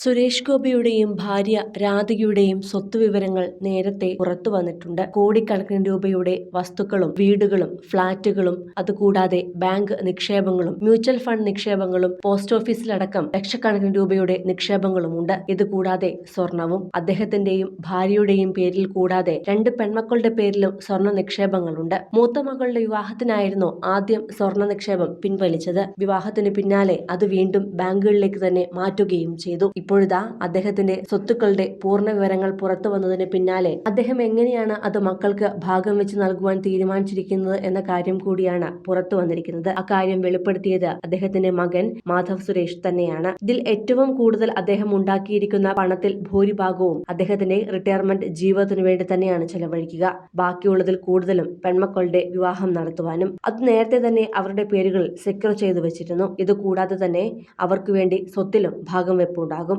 സുരേഷ് ഗോപിയുടെയും ഭാര്യ രാധികയുടെയും സ്വത്തുവിവരങ്ങൾ നേരത്തെ പുറത്തു വന്നിട്ടുണ്ട്. കോടിക്കണക്കിന് രൂപയുടെ വസ്തുക്കളും വീടുകളും ഫ്ളാറ്റുകളും അതുകൂടാതെ ബാങ്ക് നിക്ഷേപങ്ങളും മ്യൂച്വൽ ഫണ്ട് നിക്ഷേപങ്ങളും പോസ്റ്റ് ഓഫീസിലടക്കം ലക്ഷക്കണക്കിന് രൂപയുടെ നിക്ഷേപങ്ങളുമുണ്ട്. ഇതുകൂടാതെ സ്വർണവും അദ്ദേഹത്തിന്റെയും ഭാര്യയുടെയും പേരിൽ കൂടാതെ രണ്ട് പെൺമക്കളുടെ പേരിലും സ്വർണ നിക്ഷേപങ്ങളുണ്ട്. മൂത്ത മകളുടെ വിവാഹത്തിനായിരുന്നു ആദ്യം സ്വർണ നിക്ഷേപം പിൻവലിച്ചത്. വിവാഹത്തിന് പിന്നാലെ അത് വീണ്ടും ബാങ്കുകളിലേക്ക് തന്നെ മാറ്റുകയും ചെയ്തു. ഇപ്പോഴിതാ അദ്ദേഹത്തിന്റെ സ്വത്തുക്കളുടെ പൂർണ വിവരങ്ങൾ പുറത്തു വന്നതിന് പിന്നാലെ അദ്ദേഹം എങ്ങനെയാണ് അത് മക്കൾക്ക് ഭാഗം വെച്ച് നൽകുവാൻ തീരുമാനിച്ചിരിക്കുന്നത് എന്ന കാര്യം കൂടിയാണ് പുറത്തു വന്നിരിക്കുന്നത്. അക്കാര്യം വെളിപ്പെടുത്തിയത് അദ്ദേഹത്തിന്റെ മകൻ മാധവ് സുരേഷ് തന്നെയാണ്. ഇതിൽ ഏറ്റവും കൂടുതൽ അദ്ദേഹം ഉണ്ടാക്കിയിരിക്കുന്ന പണത്തിൽ ഭൂരിഭാഗവും അദ്ദേഹത്തിന്റെ റിട്ടയർമെന്റ് ജീവിതത്തിനു വേണ്ടി തന്നെയാണ് ചെലവഴിക്കുക. ബാക്കിയുള്ളതിൽ കൂടുതലും പെൺമക്കളുടെ വിവാഹം നടത്തുവാനും അത് നേരത്തെ തന്നെ അവരുടെ പേരുകൾ സെക്യൂർ ചെയ്തു വെച്ചിരുന്നു. ഇത് കൂടാതെ തന്നെ അവർക്ക് വേണ്ടി സ്വത്തിലും ഭാഗം വെപ്പുണ്ടാകും.